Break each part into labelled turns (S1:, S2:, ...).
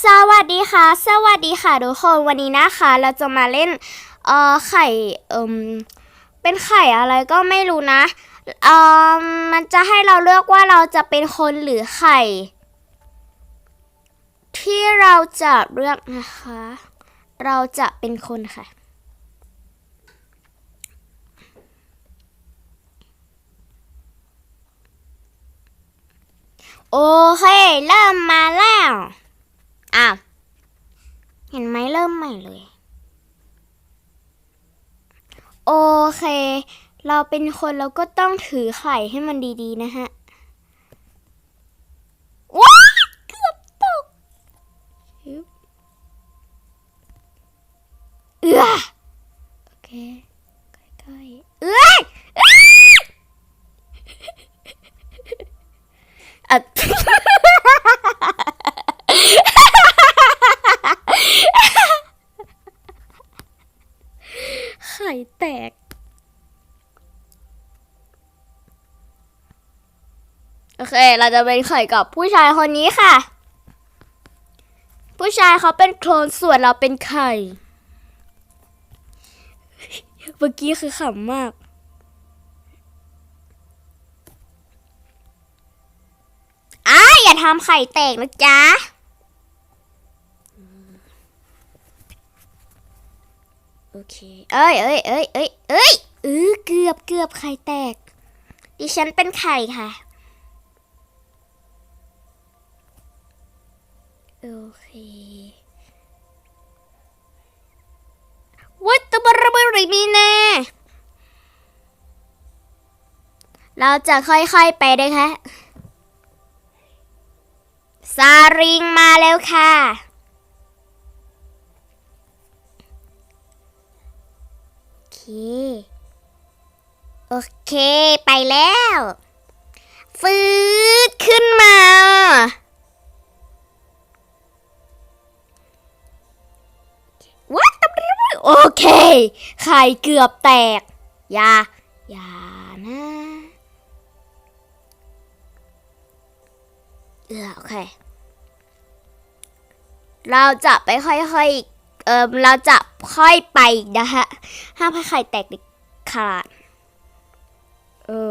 S1: สวัสดีค่ะ สวัสดีค่ะทุกคนวันนี้นะคะ เราจะมาเล่นเอ่อไข่เอ่มเป็นไข่อะไรก็ไม่รู้นะเอ่อมันจะให้เราเลือกว่าเราจะเป็นคนหรือไข่ ที่เราจะเลือกนะคะ เราจะเป็นคนค่ะ โอเค เริ่มมาแล้ว อ้าว เห็นไหมเริ่มใหม่เลย โอเค เราเป็นคนเราก็ต้องถือไข่ให้มันดีๆนะฮะ ว้าเกือบตกฮึบเอื้อโอเคค่อยๆเอ้ยอ้าอะ ไข่แตก โอเค เราจะเป็นไข่กับผู้ชายคนนี้ค่ะ ผู้ชายเขาเป็นโคลนส่วนเราเป็นไข่ เมื่อกี้คือขำมาก อ้ายอย่าทำไข่แตกนะจ๊ะ โอเค เอ้ยเอ้ยเอ้ยเอ้ยเอ้ยเออเกือบเกือบไข่แตก ดิฉันเป็นไข่ค่ะ เค วัตตบรบริมีแน่เราจะค่อยๆไปนะคะซาริงมาแล้วค่ะ โอเค โอเค ไปแล้ว ฟืดขึ้นมา โอเค ไข่เกือบแตก อย่า อย่านะ เออโอเค เราจะไปค่อยๆ เอ่อเราจะค่อยไปนะฮะ ห้ามให้ไข่แตกเด็ดขาดโอ้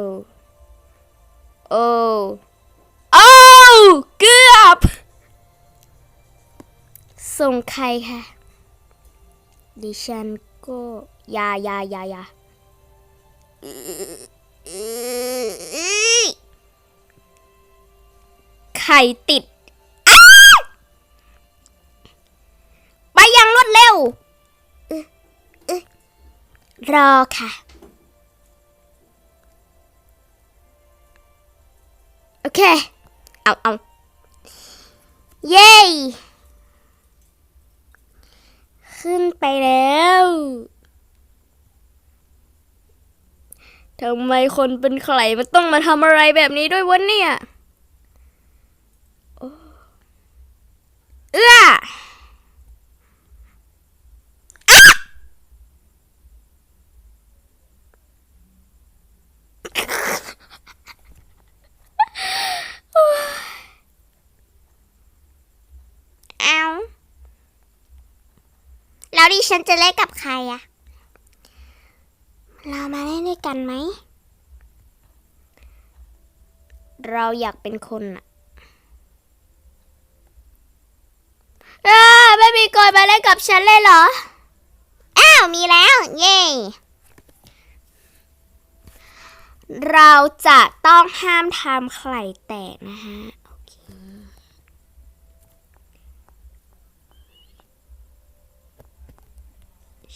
S1: โอ้โอ้เกือบ ส่งใครค่ะ ดิฉันก็ยายายายาไข่ติด ไปอยังรวดเร็ว รอค่ะ โอเค เอาเอาเย้ ขึ้นไปแล้วทำไมคนเป็นใครมันต้องมาทำอะไรแบบนี้ด้วยวะเนี่ยโอ้เอื้อะเอาแล้ว ดิฉันจะเล่นกับใครอะเรามาเล่นด้วยกันไหม เราอยากเป็นคนอะอไม่มีกอยมาเล่นกับฉันเลยเหรอ อ้าว มีแล้ว เย้เราจะต้องห้ามทำไข่แตกนะฮะ โอเค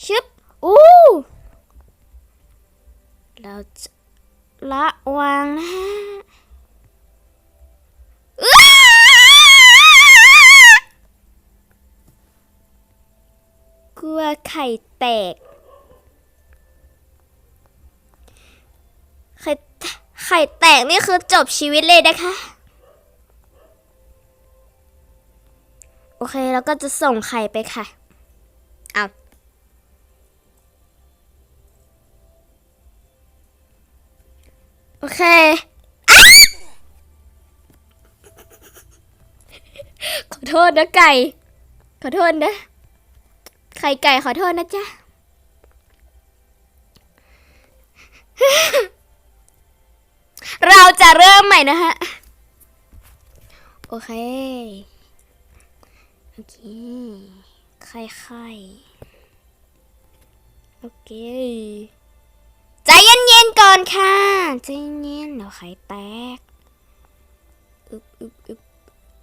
S1: ชึบ อู้ เราจะละวางนะฮะอ้ากลัวไข่แตก ไข่ไข่แตกนี่คือจบชีวิตเลยนะคะ โอเคแล้วก็จะส่งไข่ไปค่ะเอาโอเคอขอโทษนะไก่ ขอโทษนะ ข่ไก่ขอโทษนะจ๊ะ เราจะเริ่มใหม่นะฮะ โอเค โอเค ไข่ไข่โอเค ใจเย็นๆก่อนค่ะ ใจเย็นๆเดี๋ยวไข่แตกอึบอึบอึบ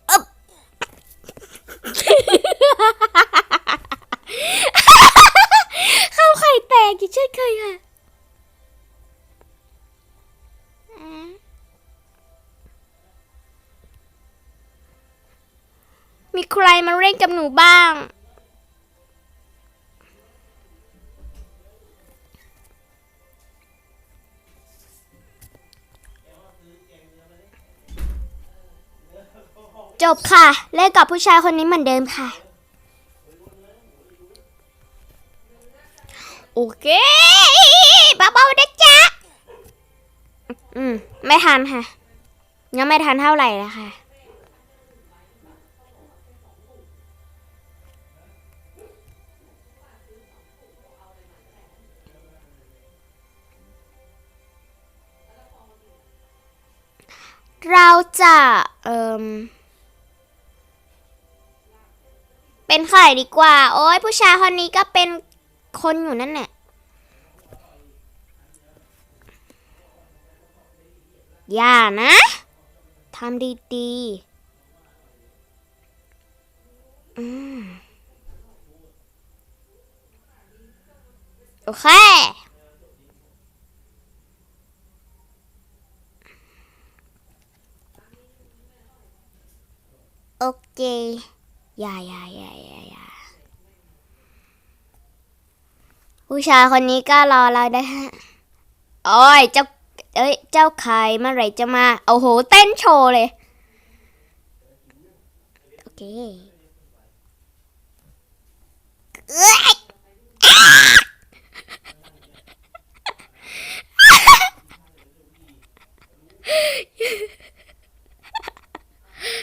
S1: อึบ ข้าวไข่ แตกอย่างเช่นเคยค่ะมีใครมาเล่นกับหนูบ้างจบค่ะ เล่นกับผู้ชายคนนี้เหมือนเดิมค่ะ โอเคเบาๆนะจ๊ะอืมไม่ทันค่ะ ยังไม่ทันเท่าไหร่เลยค่ะเราจะเอ่มเป็นใครดีกว่า โอ้ยผู้ชายคนนี้ก็เป็น คนอยู่นั่นแหละอย่านะทำดีๆอืมโอเคโอเคอย่าอย่าอย่าอย่าอย่า ผู้ชายคนนี้ก็รอเราได้ฮะโอ้ยเจ้าเอ้ย เจ้าใครเมื่อไหร่จะมา โอ้โห เต้นโชว์เลย โอเคเอ้ย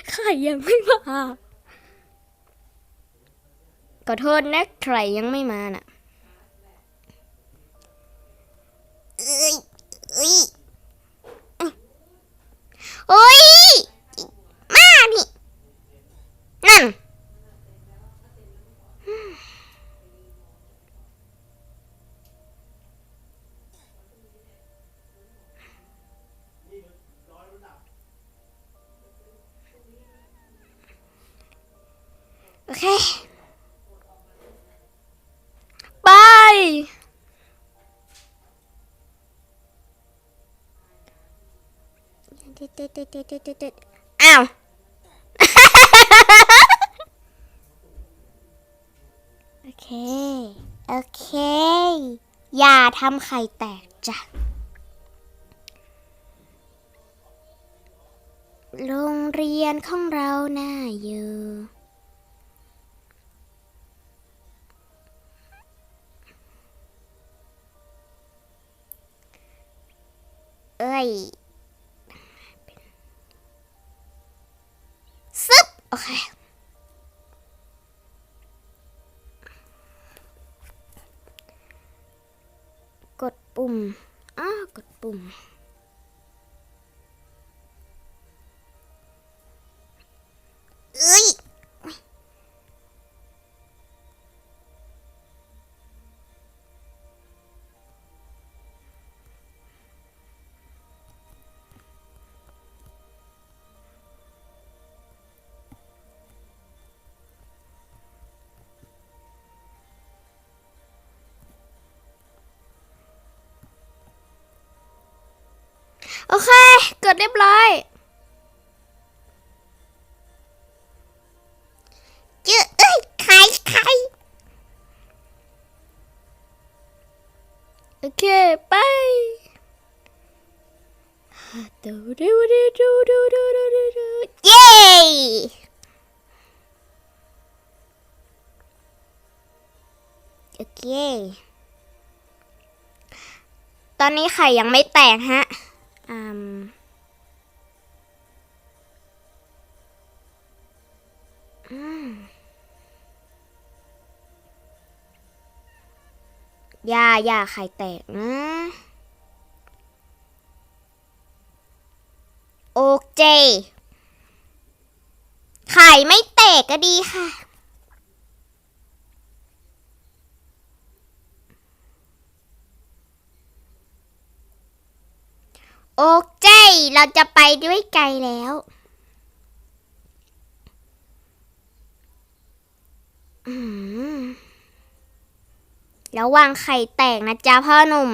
S1: ใครยังไม่มา ขอโทษนะ ใครยังไม่มาน่ะ อ้าวโอเค โอเค อย่าทำไข่แตกจ้ะโรงเรียนของเราน่าอยู่เอ้ย กดปุ่มอ้ากดปุ่ม โอเค เกิดเรียบร้อยเจอเอ้ยใครใครโอเค ไปดูดูดูดูดูดูดูดูดูเย้โอเค ตอนนี้ไข่ยังไม่แตกฮะ อือย่าอย่าไข่แตกนะ โอเค ไข่ไม่แตกก็ดีค่ะ โอเค เราจะไปด้วยไกลแล้วอืมระวังไข่แตกนะจ๊ะพ่อหนุ่ม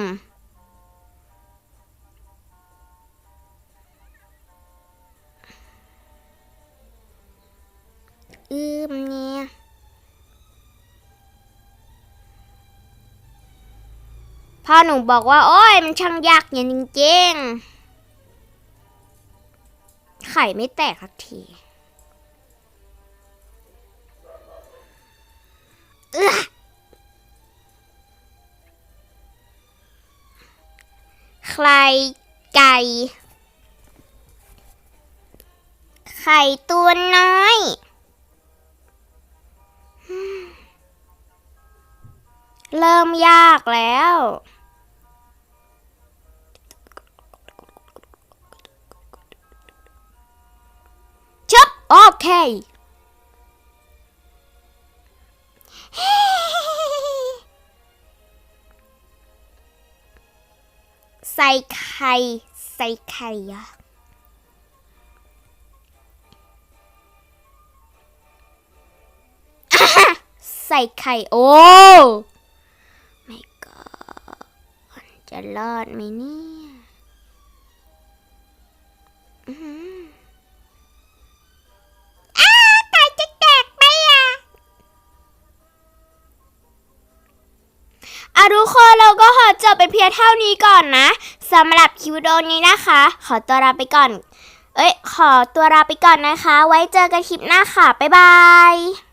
S1: อืมเนี่ยพ่อหนูบอกว่า โอ้ย มันช่างยากอย่างจริงๆ ข่ไม่แตกสักทีใครไก่ ไข่ตัวน้อยเริ่มยากแล้ว โอเคใส่ไข่ใส่ไข่อะใส่ไข่โอ้ไม่ก็จะรอดไหมเนี่ย กคนเราก็ขอจบเป็นเพียงเท่านี้ก่อนนะสำหรับคลิปวิดีโอนี้นะคะ ขอตัวลาไปก่อน เอ้ย ขอตัวลาไปก่อนนะคะ ไว้เจอกันคลิปหน้าค่ะ บ๊ายบาย